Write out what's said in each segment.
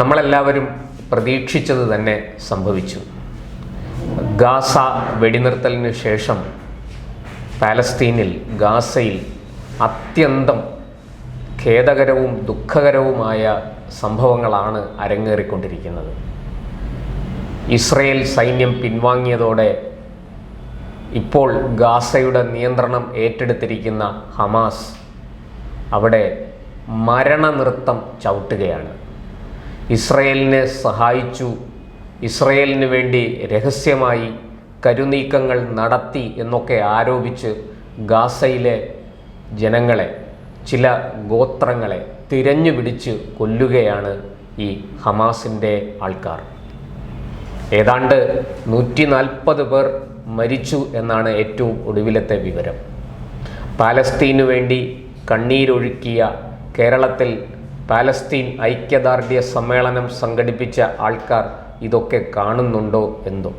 നമ്മളെല്ലാവരും പ്രതീക്ഷിച്ചത് തന്നെ സംഭവിച്ചു. ഗാസ വെടിനിർത്തലിന് ശേഷം പാലസ്തീനിൽ ഗാസയിൽ അത്യന്തം ഖേദകരവും ദുഃഖകരവുമായ സംഭവങ്ങളാണ് അരങ്ങേറിക്കൊണ്ടിരിക്കുന്നത്. ഇസ്രയേൽ സൈന്യം പിൻവാങ്ങിയതോടെ ഇപ്പോൾ ഗാസയുടെ നിയന്ത്രണം ഏറ്റെടുത്തിരിക്കുന്ന ഹമാസ് അവിടെ മരണനൃത്തം ചവിട്ടുകയാണ്. ഇസ്രയേലിനെ സഹായിച്ചു. ഇസ്രയേലിന് വേണ്ടി രഹസ്യമായി കരുനീക്കങ്ങൾ നടത്തി എന്നൊക്കെ ആരോപിച്ച് ഗാസയിലെ ജനങ്ങളെ ചില ഗോത്രങ്ങളെ തിരഞ്ഞു പിടിച്ച് കൊല്ലുകയാണ് ഈ ഹമാസിന്റെ ആൾക്കാർ. ഏതാണ്ട് നൂറ്റി നാൽപ്പത് പേർ മരിച്ചു എന്നാണ് ഏറ്റവും ഒടുവിലത്തെ വിവരം. പാലസ്തീനു വേണ്ടി കണ്ണീരൊഴുക്കിയ കേരളത്തിൽ പാലസ്തീൻ ഐക്യദാർഢ്യ സമ്മേളനം സംഘടിപ്പിച്ച ആൾക്കാർ ഇതൊക്കെ കാണുന്നുണ്ടോ എന്തോ?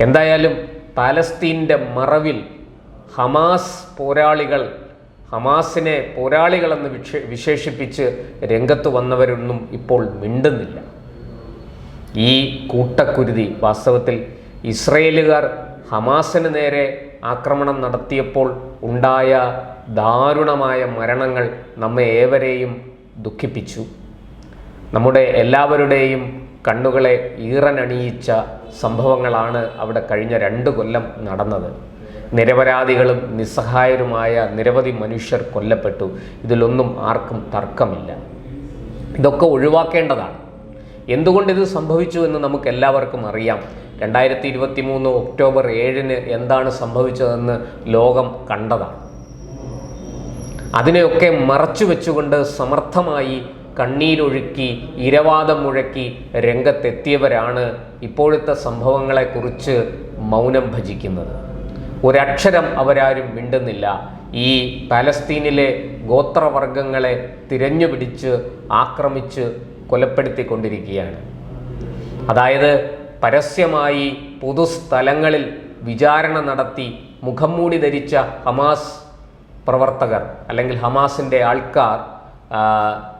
എന്തായാലും പാലസ്തീന്റെ മറവിൽ ഹമാസ് പോരാളികൾ ഹമാസിനെ പോരാളികളെന്ന് വിശേ വിശേഷിപ്പിച്ച് രംഗത്ത് വന്നവരൊന്നും ഇപ്പോൾ മിണ്ടുന്നില്ല. ഈ കൂട്ടക്കുരുതി വാസ്തവത്തിൽ ഇസ്രയേലുകാർ ഹമാസിന് നേരെ ആക്രമണം നടത്തിയപ്പോൾ ഉണ്ടായ ദാരുണമായ മരണങ്ങൾ നമ്മെ ഏവരെയും ദുഃഖിപ്പിച്ചു. നമ്മുടെ എല്ലാവരുടെയും കണ്ണുകളെ ഈറനണിയിച്ച സംഭവങ്ങളാണ് അവിടെ കഴിഞ്ഞ രണ്ട് കൊല്ലം നടന്നത്. നിരപരാധികളും നിസ്സഹായരുമായ നിരവധി മനുഷ്യർ കൊല്ലപ്പെട്ടു. ഇതിലൊന്നും ആർക്കും തർക്കമില്ല. ഇതൊക്കെ ഒഴിവാക്കേണ്ടതാണ്. എന്തുകൊണ്ട് ഇത് സംഭവിച്ചു എന്ന് നമുക്ക് എല്ലാവർക്കും അറിയാം. രണ്ടായിരത്തി ഇരുപത്തി മൂന്ന് ഒക്ടോബർ ഏഴിന് എന്താണ് സംഭവിച്ചതെന്ന് ലോകം കണ്ടതാണ്. അതിനെയൊക്കെ മറച്ചു വെച്ചുകൊണ്ട് സമർത്ഥമായി കണ്ണീരൊഴുക്കി ഇരവാദം മുഴക്കി രംഗത്തെത്തിയവരാണ് ഇപ്പോഴത്തെ സംഭവങ്ങളെക്കുറിച്ച് മൗനം ഭജിക്കുന്നത്. ഒരക്ഷരം അവരാരും മിണ്ടുന്നില്ല. ഈ പാലസ്തീനിലെ ഗോത്രവർഗങ്ങളെ തിരഞ്ഞുപിടിച്ച് ആക്രമിച്ച് കൊലപ്പെടുത്തിക്കൊണ്ടിരിക്കുകയാണ്. അതായത് പരസ്യമായി പൊതുസ്ഥലങ്ങളിൽ വിചാരണ നടത്തി മുഖംമൂടി ധരിച്ച ഹമാസ് പ്രവർത്തകർ അല്ലെങ്കിൽ ഹമാസിന്റെ ആൾക്കാർ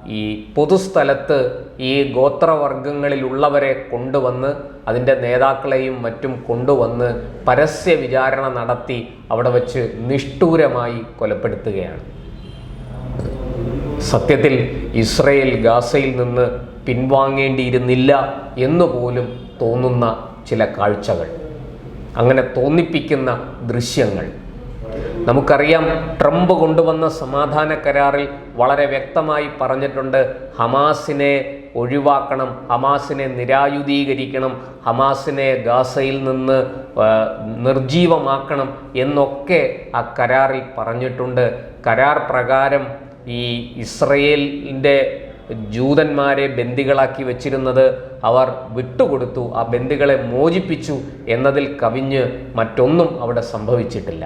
ഈ പൊതുസ്ഥലത്ത് ഈ ഗോത്രവർഗങ്ങളിലുള്ളവരെ കൊണ്ടുവന്ന് അതിന്റെ നേതാക്കളെയും മറ്റും കൊണ്ടുവന്ന് പരസ്യ വിചാരണ നടത്തി അവിടെ വച്ച് നിഷ്ഠൂരമായി കൊലപ്പെടുത്തുകയാണ്. സത്യത്തിൽ ഇസ്രയേൽ ഗാസയിൽ നിന്ന് പിൻവാങ്ങേണ്ടിയിരുന്നില്ല എന്ന് പോലും തോന്നുന്ന ചില കാഴ്ചകൾ അങ്ങനെ തോന്നിപ്പിക്കുന്ന ദൃശ്യങ്ങൾ. നമുക്കറിയാം ട്രംപ് കൊണ്ടുവന്ന സമാധാന കരാറിൽ വളരെ വ്യക്തമായി പറഞ്ഞിട്ടുണ്ട് ഹമാസിനെ ഒഴിവാക്കണം ഹമാസിനെ നിരായുധീകരിക്കണം ഹമാസിനെ ഗാസയിൽ നിന്ന് നിർജീവമാക്കണം എന്നൊക്കെ ആ കരാറിൽ പറഞ്ഞിട്ടുണ്ട്. കരാർ പ്രകാരം ഈ ഇസ്രയേലിന്റെ ജൂതന്മാരെ ബന്ദികളാക്കി വെച്ചിരുന്നത് അവർ വിട്ടുകൊടുത്തു ആ ബന്ദികളെ മോചിപ്പിച്ചു എന്നതിൽ കവിഞ്ഞ് മറ്റൊന്നും അവിടെ സംഭവിച്ചിട്ടില്ല.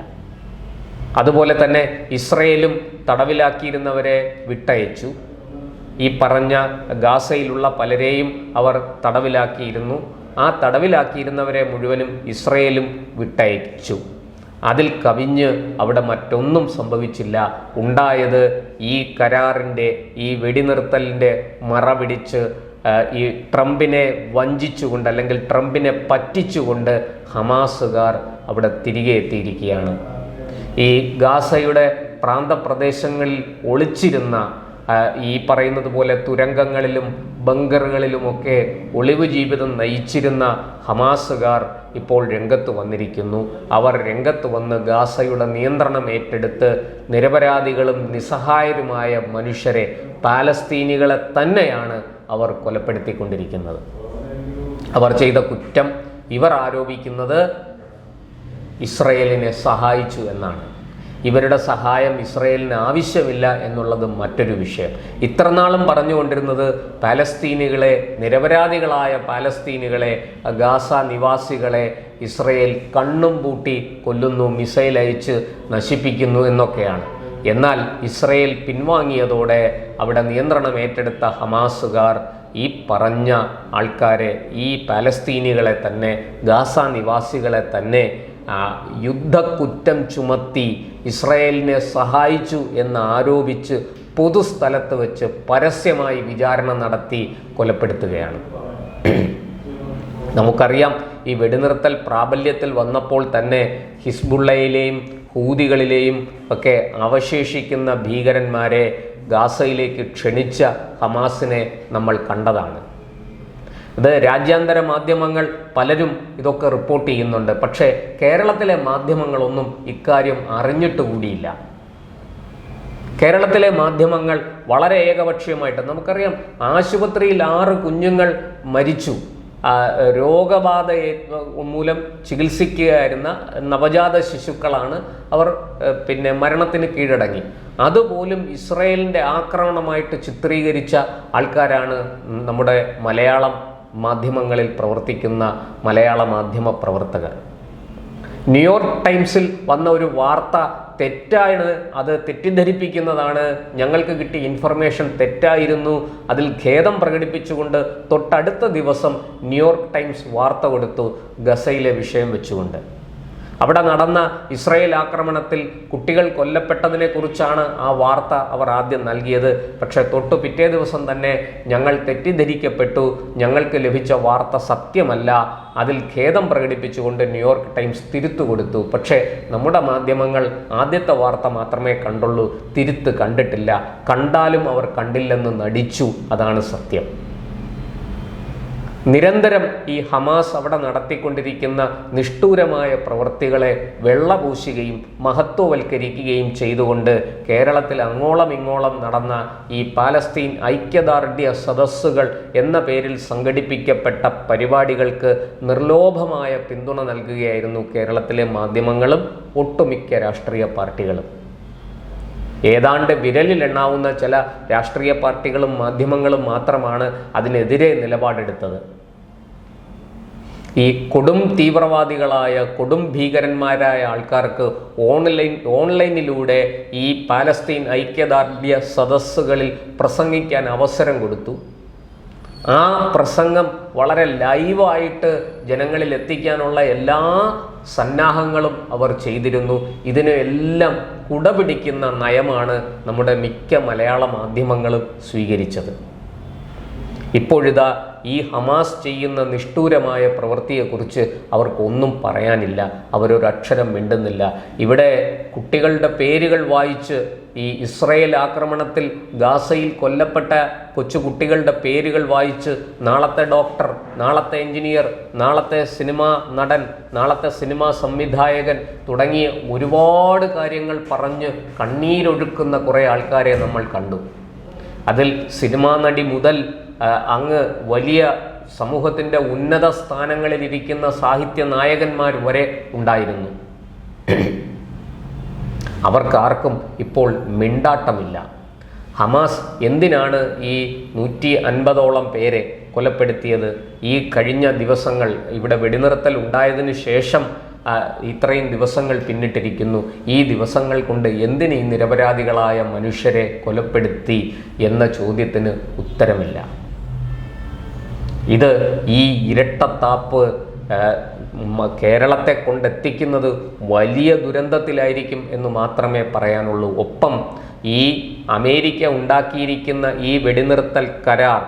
അതുപോലെ തന്നെ ഇസ്രയേലും തടവിലാക്കിയിരുന്നവരെ വിട്ടയച്ചു. ഈ പറഞ്ഞ ഗാസയിലുള്ള പലരെയും അവർ തടവിലാക്കിയിരുന്നു. ആ തടവിലാക്കിയിരുന്നവരെ മുഴുവനും ഇസ്രയേലും വിട്ടയച്ചു. അതിൽ കവിഞ്ഞ് അവിടെ മറ്റൊന്നും സംഭവിച്ചില്ല. ഉണ്ടായത് ഈ കരാറിന്റെ ഈ വെടിനിർത്തലിന്റെ മറ പിടിച്ച് ഈ ട്രംപിനെ വഞ്ചിച്ചുകൊണ്ട് അല്ലെങ്കിൽ ട്രംപിനെ പറ്റിച്ചുകൊണ്ട് ഹമാസുകാർ അവിടെ തിരികെ എത്തിയിരിക്കുകയാണ്. ഈ ഗാസയുടെ പ്രാന്തപ്രദേശങ്ങളിൽ ഒളിച്ചിരുന്ന ഈ പറയുന്നത് പോലെ തുരങ്കങ്ങളിലും ബങ്കറുകളിലുമൊക്കെ ഒളിവ് ജീവിതം നയിച്ചിരുന്ന ഹമാസുകാർ ഇപ്പോൾ രംഗത്ത് വന്നിരിക്കുന്നു. അവർ രംഗത്ത് വന്ന് ഗാസയുടെ നിയന്ത്രണം ഏറ്റെടുത്ത് നിരപരാധികളും നിസ്സഹായരുമായ മനുഷ്യരെ പാലസ്തീനികളെ തന്നെയാണ് അവർ കൊലപ്പെടുത്തിക്കൊണ്ടിരിക്കുന്നത്. അവർ ചെയ്ത കുറ്റം ഇവർ ആരോപിക്കുന്നത് ഇസ്രയേലിനെ സഹായിച്ചു എന്നാണ്. ഇവരുടെ സഹായം ഇസ്രയേലിന് ആവശ്യമില്ല എന്നുള്ളത് മറ്റൊരു വിഷയം. ഇത്രനാളും പറഞ്ഞുകൊണ്ടിരുന്നത് പാലസ്തീനുകളെ നിരപരാധികളായ പാലസ്തീനുകളെ ഗാസ നിവാസികളെ ഇസ്രയേൽ കണ്ണും പൂട്ടി കൊല്ലുന്നു മിസൈൽ അയച്ച് നശിപ്പിക്കുന്നു എന്നൊക്കെയാണ്. എന്നാൽ ഇസ്രയേൽ പിൻവാങ്ങിയതോടെ അവിടെ നിയന്ത്രണം ഏറ്റെടുത്ത ഹമാസുകാർ ഈ പറഞ്ഞ ആൾക്കാരെ ഈ പാലസ്തീനികളെ തന്നെ ഗാസ നിവാസികളെ തന്നെ യുദ്ധക്കുറ്റം ചുമത്തി ഇസ്രയേലിനെ സഹായിച്ചു എന്ന് ആരോപിച്ച് പൊതുസ്ഥലത്ത് വെച്ച് പരസ്യമായി വിചാരണ നടത്തി കൊലപ്പെടുത്തുകയാണ്. നമുക്കറിയാം ഈ വെടിനിർത്തൽ പ്രാബല്യത്തിൽ വന്നപ്പോൾ തന്നെ ഹിസ്ബുള്ളയിലെയും ഹൂതികളിലെയും ഒക്കെ അവശേഷിക്കുന്ന ഭീകരന്മാരെ ഗാസയിലേക്ക് ക്ഷണിച്ച ഹമാസിനെ നമ്മൾ കണ്ടതാണ്. ഇത് രാജ്യാന്തര മാധ്യമങ്ങൾ പലരും ഇതൊക്കെ റിപ്പോർട്ട് ചെയ്യുന്നുണ്ട്. പക്ഷേ കേരളത്തിലെ മാധ്യമങ്ങളൊന്നും ഇക്കാര്യം അറിഞ്ഞിട്ട് കൂടിയില്ല. കേരളത്തിലെ മാധ്യമങ്ങൾ വളരെ ഏകപക്ഷീയമായിട്ട് നമുക്കറിയാം ആശുപത്രിയിൽ ആറ് കുഞ്ഞുങ്ങൾ മരിച്ചു. രോഗബാധ മൂലം ചികിത്സിക്കുകയായിരുന്ന നവജാത ശിശുക്കളാണ് അവർ പിന്നെ മരണത്തിന് കീഴടങ്ങി. അതുപോലും ഇസ്രയേലിന്റെ ആക്രമണമായിട്ട് ചിത്രീകരിച്ച ആൾക്കാരാണ് നമ്മുടെ മലയാളം മാധ്യമങ്ങളിൽ പ്രവർത്തിക്കുന്ന മലയാള മാധ്യമ പ്രവർത്തകർ. ന്യൂയോർക്ക് ടൈംസിൽ വന്ന ഒരു വാർത്ത തെറ്റാണ് അത് തെറ്റിദ്ധരിപ്പിക്കുന്നതാണ്. ഞങ്ങൾക്ക് കിട്ടിയ ഇൻഫർമേഷൻ തെറ്റായിരുന്നു. അതിൽ ഖേദം പ്രകടിപ്പിച്ചുകൊണ്ട് തൊട്ടടുത്ത ദിവസം ന്യൂയോർക്ക് ടൈംസ് വാർത്ത കൊടുത്തു ഗസയിലെ വിഷയം വെച്ചുകൊണ്ട്. അവിടെ നടന്ന ഇസ്രയേൽ ആക്രമണത്തിൽ കുട്ടികൾ കൊല്ലപ്പെട്ടതിനെ കുറിച്ചാണ് ആ വാർത്ത അവർ ആദ്യം നൽകിയത്. പക്ഷേ തൊട്ടു പിറ്റേ ദിവസം തന്നെ ഞങ്ങൾ തെറ്റിദ്ധരിക്കപ്പെട്ടു. ഞങ്ങൾക്ക് ലഭിച്ച വാർത്ത സത്യമല്ല. അതിൽ ഖേദം പ്രകടിപ്പിച്ചുകൊണ്ട് ന്യൂയോർക്ക് ടൈംസ് തിരുത്തു കൊടുത്തു. പക്ഷേ നമ്മുടെ മാധ്യമങ്ങൾ ആദ്യത്തെ വാർത്ത മാത്രമേ കണ്ടുള്ളൂ. തിരുത്ത് കണ്ടിട്ടില്ല. കണ്ടാലും അവർ കണ്ടില്ലെന്ന് നടിച്ചു. അതാണ് സത്യം. നിരന്തരം ഈ ഹമാസ് അവിടെ നടത്തിക്കൊണ്ടിരിക്കുന്ന നിഷ്ഠൂരമായ പ്രവൃത്തികളെ വെള്ളപൂശുകയും മഹത്വവൽക്കരിക്കുകയും ചെയ്തുകൊണ്ട് കേരളത്തിൽ അങ്ങോളം ഇങ്ങോളം നടന്ന ഈ പാലസ്തീൻ ഐക്യദാർഢ്യ സദസ്സുകൾ എന്ന പേരിൽ സംഘടിപ്പിക്കപ്പെട്ട പരിപാടികൾക്ക് നിർലോഭമായ പിന്തുണ നൽകുകയായിരുന്നു കേരളത്തിലെ മാധ്യമങ്ങളും ഒട്ടുമിക്ക രാഷ്ട്രീയ പാർട്ടികളും. ഏതാണ്ട് വിരലിൽ എണ്ണാവുന്ന ചില രാഷ്ട്രീയ പാർട്ടികളും മാധ്യമങ്ങളും മാത്രമാണ് അതിനെതിരെ നിലപാടെടുത്തത്. ഈ കൊടും തീവ്രവാദികളായ കൊടും ഭീകരന്മാരായ ആൾക്കാർക്ക് ഓൺലൈൻ ഓൺലൈനിലൂടെ ഈ പാലസ്തീൻ ഐക്യദാർഢ്യ സദസ്സുകളിൽ പ്രസംഗിക്കാൻ അവസരം കൊടുത്തു. ആ പ്രസംഗം വളരെ ലൈവായിട്ട് ജനങ്ങളിൽ എത്തിക്കാനുള്ള എല്ലാ സന്നാഹങ്ങളും അവർ ചെയ്തിരുന്നു. ഇതിനെല്ലാം കുടപിടിക്കുന്ന നയമാണ് നമ്മുടെ മിക്ക മലയാള മാധ്യമങ്ങളും സ്വീകരിച്ചത്. ഇപ്പോഴിതാ ഈ ഹമാസ് ചെയ്യുന്ന നിഷ്ഠൂരമായ പ്രവൃത്തിയെക്കുറിച്ച് അവർക്കൊന്നും പറയാനില്ല. അവരൊരക്ഷരം മിണ്ടുന്നില്ല. ഇവിടെ കുട്ടികളുടെ പേരുകൾ വായിച്ച് ഈ ഇസ്രയേൽ ആക്രമണത്തിൽ ഗാസയിൽ കൊല്ലപ്പെട്ട കൊച്ചു കുട്ടികളുടെ പേരുകൾ വായിച്ച് നാളത്തെ ഡോക്ടർ നാളത്തെ എഞ്ചിനീയർ നാളത്തെ സിനിമാ നടൻ നാളത്തെ സിനിമാ സംവിധായകൻ തുടങ്ങിയ ഒരുപാട് കാര്യങ്ങൾ പറഞ്ഞ് കണ്ണീരൊഴുക്കുന്ന കുറേ ആൾക്കാരെ നമ്മൾ കണ്ടു. അതിൽ സിനിമാ നടി മുതൽ അങ്ങ് വലിയ സമൂഹത്തിന്റെ ഉന്നത സ്ഥാനങ്ങളിലിരിക്കുന്ന സാഹിത്യ നായകന്മാർ വരെ ഉണ്ടായിരുന്നു. അവർക്കാർക്കും ഇപ്പോൾ മിണ്ടാട്ടമില്ല. ഹമാസ് എന്തിനാണ് ഈ നൂറ്റി അൻപതോളം പേരെ കൊലപ്പെടുത്തിയത്? ഈ കഴിഞ്ഞ ദിവസങ്ങൾ ഇവിടെ വെടിനിർത്തൽ ഉണ്ടായതിനു ശേഷം ഇത്രയും ദിവസങ്ങൾ പിന്നിട്ടിരിക്കുന്നു. ഈ ദിവസങ്ങൾ കൊണ്ട് എന്തിന് ഈ നിരപരാധികളായ മനുഷ്യരെ കൊലപ്പെടുത്തി എന്ന ചോദ്യത്തിന് ഉത്തരമില്ല. ഇത് ഈ ഇരട്ടത്താപ്പ് കേരളത്തെ കൊണ്ടെത്തിക്കുന്നത് വലിയ ദുരന്തത്തിലായിരിക്കും എന്ന് മാത്രമേ പറയാനുള്ളൂ. ഒപ്പം ഈ അമേരിക്ക ഉണ്ടാക്കിയിരിക്കുന്ന ഈ വെടിനിർത്തൽ കരാർ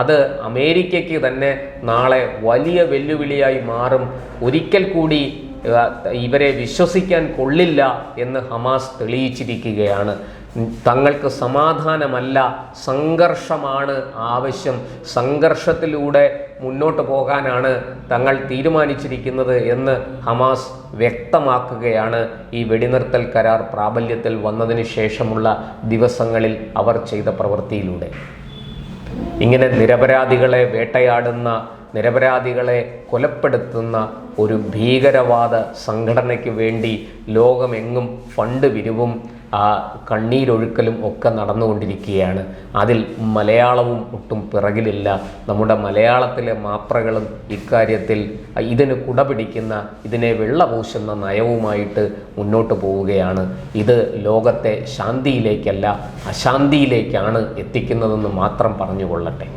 അത് അമേരിക്കയ്ക്ക് തന്നെ നാളെ വലിയ വെല്ലുവിളിയായി മാറും. ഒരിക്കൽ കൂടി ഇവരെ വിശ്വസിക്കാൻ കൊള്ളില്ല എന്ന് ഹമാസ് തെളിയിച്ചിരിക്കുകയാണ്. തങ്ങൾക്ക് സമാധാനമല്ല സംഘർഷമാണ് ആവശ്യം. സംഘർഷത്തിലൂടെ മുന്നോട്ട് പോകാനാണ് തങ്ങൾ തീരുമാനിച്ചിരിക്കുന്നത് എന്ന് ഹമാസ് വ്യക്തമാക്കുകയാണ് ഈ വെടിനിർത്തൽ കരാർ പ്രാബല്യത്തിൽ വന്നതിന് ശേഷമുള്ള ദിവസങ്ങളിൽ അവർ ചെയ്ത പ്രവൃത്തിയിലൂടെ. ഇങ്ങനെ നിരപരാധികളെ വേട്ടയാടുന്ന നിരപരാധികളെ കൊലപ്പെടുത്തുന്ന ഒരു ഭീകരവാദ സംഘടനയ്ക്ക് വേണ്ടി ലോകമെങ്ങും ഫണ്ട് വിരിവും ആ കണ്ണീരൊഴുക്കലും ഒക്കെ നടന്നുകൊണ്ടിരിക്കുകയാണ്. അതിൽ മലയാളവും ഒട്ടും പിറകിലില്ല. നമ്മുടെ മലയാളത്തിലെ മാപ്രകളും ഇക്കാര്യത്തിൽ ഇതിന് കുടപിടിക്കുന്ന ഇതിനെ വെള്ളപൂശുന്ന നയവുമായിട്ട് മുന്നോട്ട് പോവുകയാണ്. ഇത് ലോകത്തെ ശാന്തിയിലേക്കല്ല അശാന്തിയിലേക്കാണ് എത്തിക്കുന്നതെന്ന് മാത്രം പറഞ്ഞുകൊള്ളട്ടെ.